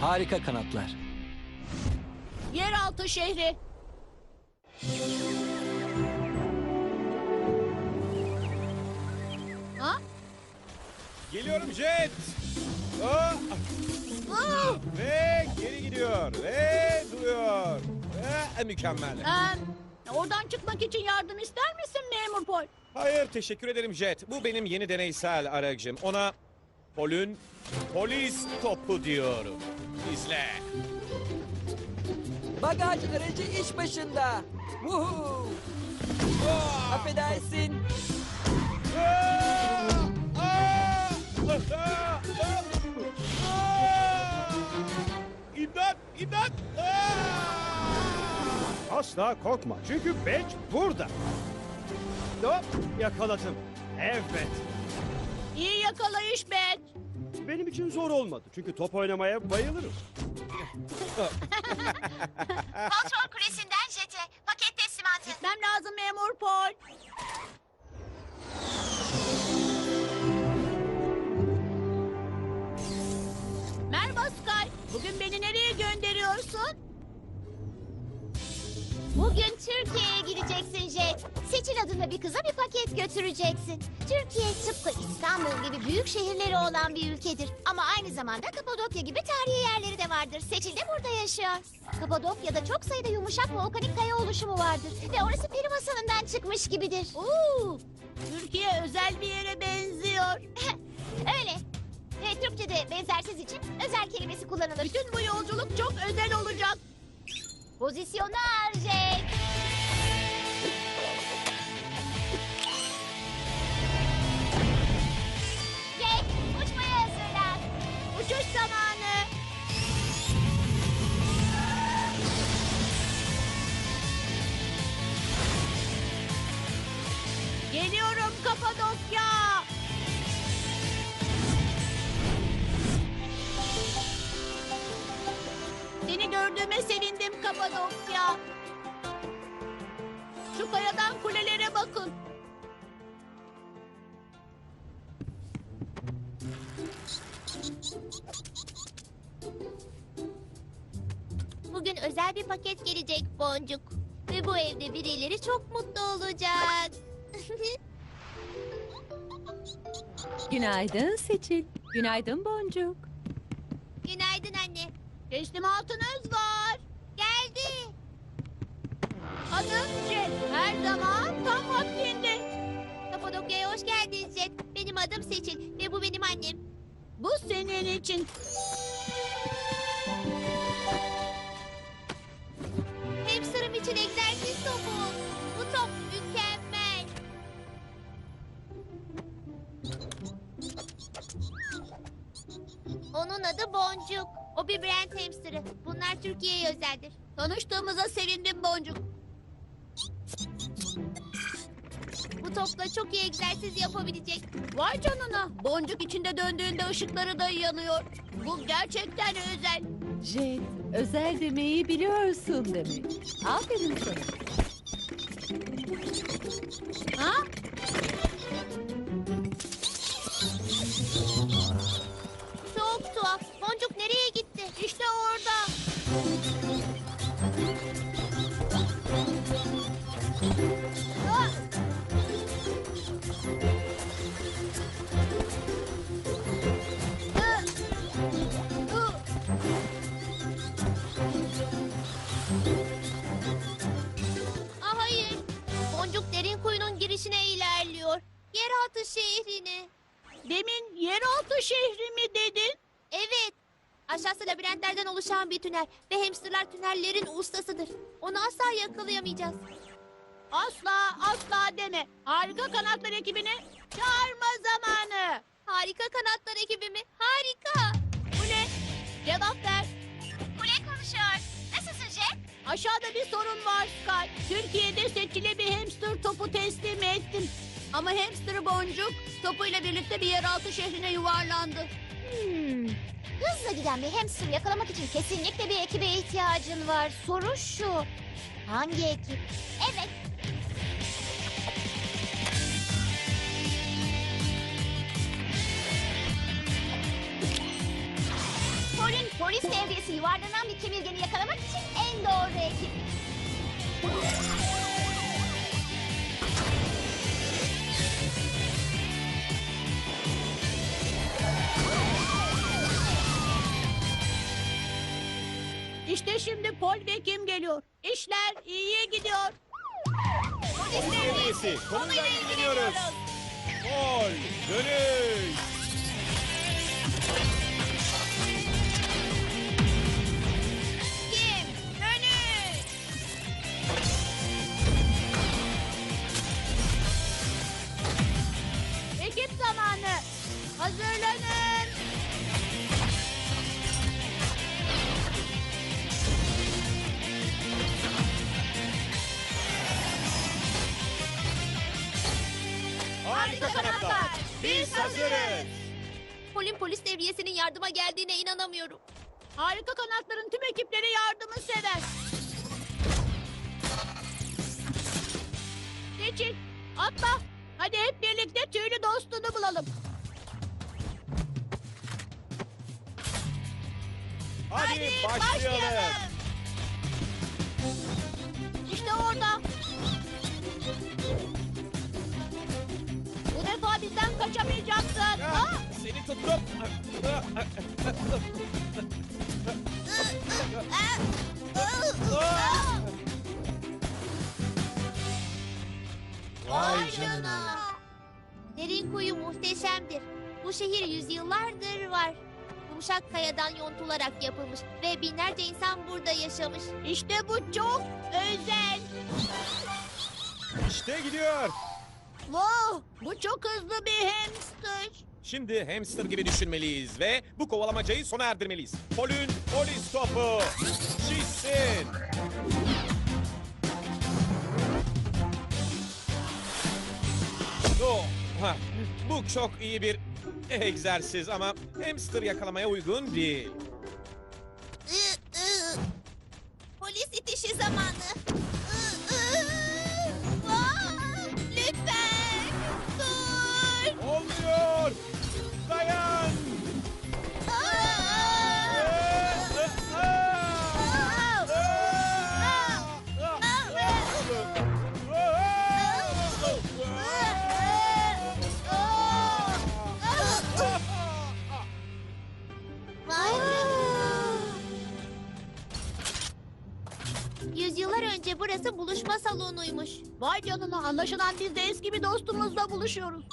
Harika kanatlar. Yeraltı şehri. Ha? Geliyorum Jet. Aa, Aa! ve geri gidiyor. Ve duruyor. Ve mükemmel. Ee, oradan çıkmak için yardım ister misin memur Paul? Hayır teşekkür ederim Jet. Bu benim yeni deneysel aracım. Ona Pol'ün polis topu diyorum. İzle. Bagaj aracı iş başında. Woohoo! Affedersin. Aa! Aa! Aa! Aa! İmdat! İmdat! Aa! Asla korkma çünkü Badge burada. Hop yakaladım. Evet. İyi yakalayış bet. İçin zor olmadı çünkü top oynamaya bayılırım. Kontrol kulesinden jete. Paket teslimatı. Gitmem lazım memur Paul. Merhaba Sky. Bugün beni nereye gönderiyorsun? Bugün Türkiye'ye gideceksin Jet. Seçil adında bir kıza bir paket götüreceksin. Türkiye tıpkı İstanbul gibi büyük şehirleri olan bir ülkedir. Ama aynı zamanda Kapadokya gibi tarihi yerleri de vardır. Seçil de burada yaşıyor. Kapadokya'da çok sayıda yumuşak volkanik kaya oluşumu vardır. Ve orası peri masalından çıkmış gibidir. Oo, Türkiye özel bir yere benziyor. Öyle. Ve Türkçe'de benzersiz için özel kelimesi kullanılır. Bütün bu yolculuk çok özel olacak. Pozisyonu al Jet. Jet, uçmaya hazırlan. Uçuş zamanı. Geliyorum Kapadokya. Seni gördüğüme sevindim Kapadokya. Şu kayadan kulelere bakın. Bugün özel bir paket gelecek Boncuk. Ve bu evde birileri çok mutlu olacak. Günaydın Seçil. Günaydın Boncuk. Günaydın anne. Teslimatınız var. Hanım Jet her zaman tam vaktinde. Kapadokya'ya hoş geldin Jet. Benim adım Seçil ve bu benim annem. Bu senin için. Hamsterım için egzersiz topu. Bu top mükemmel. Onun adı Boncuk. O bir brand hamsterı. Bunlar Türkiye'ye özeldir. Tanıştığımıza sevindim Boncuk. Bu topla çok iyi egzersiz yapabilecek. Vay canına. Boncuk içinde döndüğünde ışıkları da yanıyor. Bu gerçekten özel. Jet, özel demeyi biliyorsun demek. Aferin sana. Ha? Labirentlerden oluşan bir tünel ve hamsterlar tünellerin ustasıdır. Onu asla yakalayamayacağız. Asla asla deme. Harika kanatlar ekibini çağırma zamanı. Harika kanatlar ekibi mi? Harika. Bu ne? Cevap ver. Kule konuşuyor. Nasılsın Jet? Aşağıda bir sorun var Sky. Türkiye'de seçili bir hamster topu teslim ettim. Ama hamster boncuk topuyla birlikte bir yeraltı şehrine yuvarlandı. Hmm. Hızla giden bir hamster yakalamak için kesinlikle bir ekibe ihtiyacın var. Soru şu. Hangi ekip? Evet. Colin Polis devriyesi yuvarlanan bir kemirgeni yakalamak için en doğru ekip. Şimdi Pol ve Kim geliyor. İşler iyiye gidiyor. Polis Devriyesi. Konuyla ilgileniyoruz. Gol. Dönüş. Kim? Dönüş! Ekip zamanı. Biz hazırız. Polin polis devriyesinin yardıma geldiğine inanamıyorum. Harika kanatların tüm ekipleri yardımı sever. Geçin. Atla. Hadi hep birlikte tüylü dostunu bulalım. Hadi, başlayalım. İşte orada. Bu şehir yüzyıllardır var. Yumuşak kayadan yontularak yapılmış ve binlerce insan burada yaşamış. İşte bu çok özel. İşte gidiyor. Wow, bu çok hızlı bir hamster. Şimdi hamster gibi düşünmeliyiz ve bu kovalamacayı sona erdirmeliyiz. Polün polis topu. Şişsin. Oh, ha, bu çok iyi bir egzersiz ama hamster yakalamaya uygun değil. Önce burası buluşma salonuymuş. Vay canına anlaşılan biz de eski bir dostumuzla buluşuyoruz.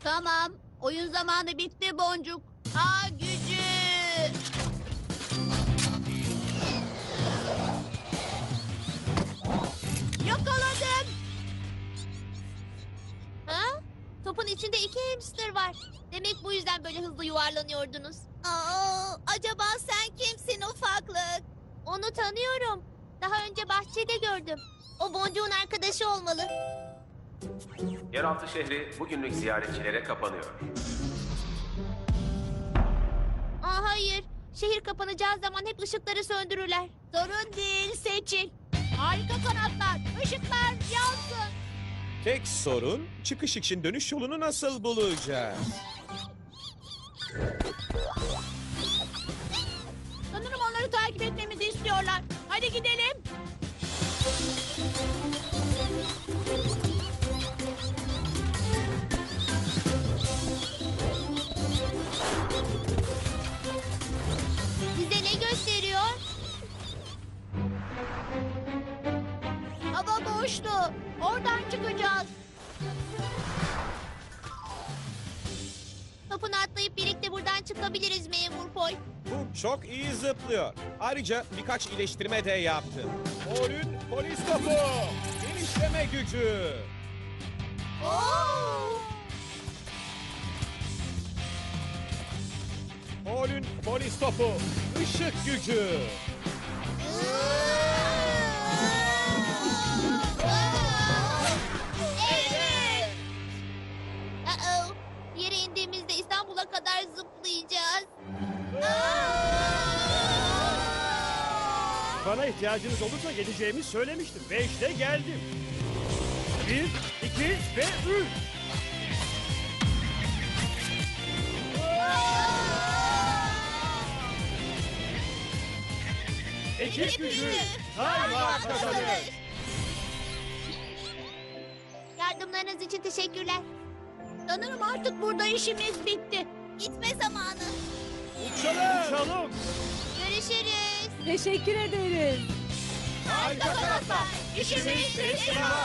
Tamam, oyun zamanı bitti Boncuk. Ha gücü. Yakaladım. Ha? Topun içinde iki hamster var. Demek bu yüzden böyle hızlı yuvarlanıyordunuz. Aa, acaba sen kimsin ufaklık? Onu tanıyorum. Daha önce bahçede gördüm. O boncuğun arkadaşı olmalı. Yeraltı şehri bugünlük ziyaretçilere kapanıyor. Aa, hayır. Şehir kapanacağı zaman hep ışıkları söndürürler. Sorun değil seçil. Harika kanatlar, ışıklar yansın. Tek sorun çıkış için dönüş yolunu nasıl bulacağız? Sanırım onları takip etmemizi istiyorlar. Hadi gidelim. Bize ne gösteriyor? Hava boştu. Oradan çıkacağız. Topunu atlayıp birlikte buradan çıkabiliriz memur Pol. Bu çok iyi zıplıyor. Ayrıca birkaç iyileştirme de yaptım. Polün polis topu. Genişleme gücü. Polün polis topu. Işık gücü. Evet. Uh-oh. Yere indiğimizde İstanbul'a kadar zıplayacağız. Bana ihtiyacınız olursa geleceğimi söylemiştim ve işte geldim. Bir, iki ve üç. Ekip gücü daima kazanır. Yardımlarınız için teşekkürler. Sanırım artık burada işimiz bitti. Gitme zamanı. Uçalım. Uçalım. Görüşürüz. Teşekkür ederiz. Harika İşimiz teslimat.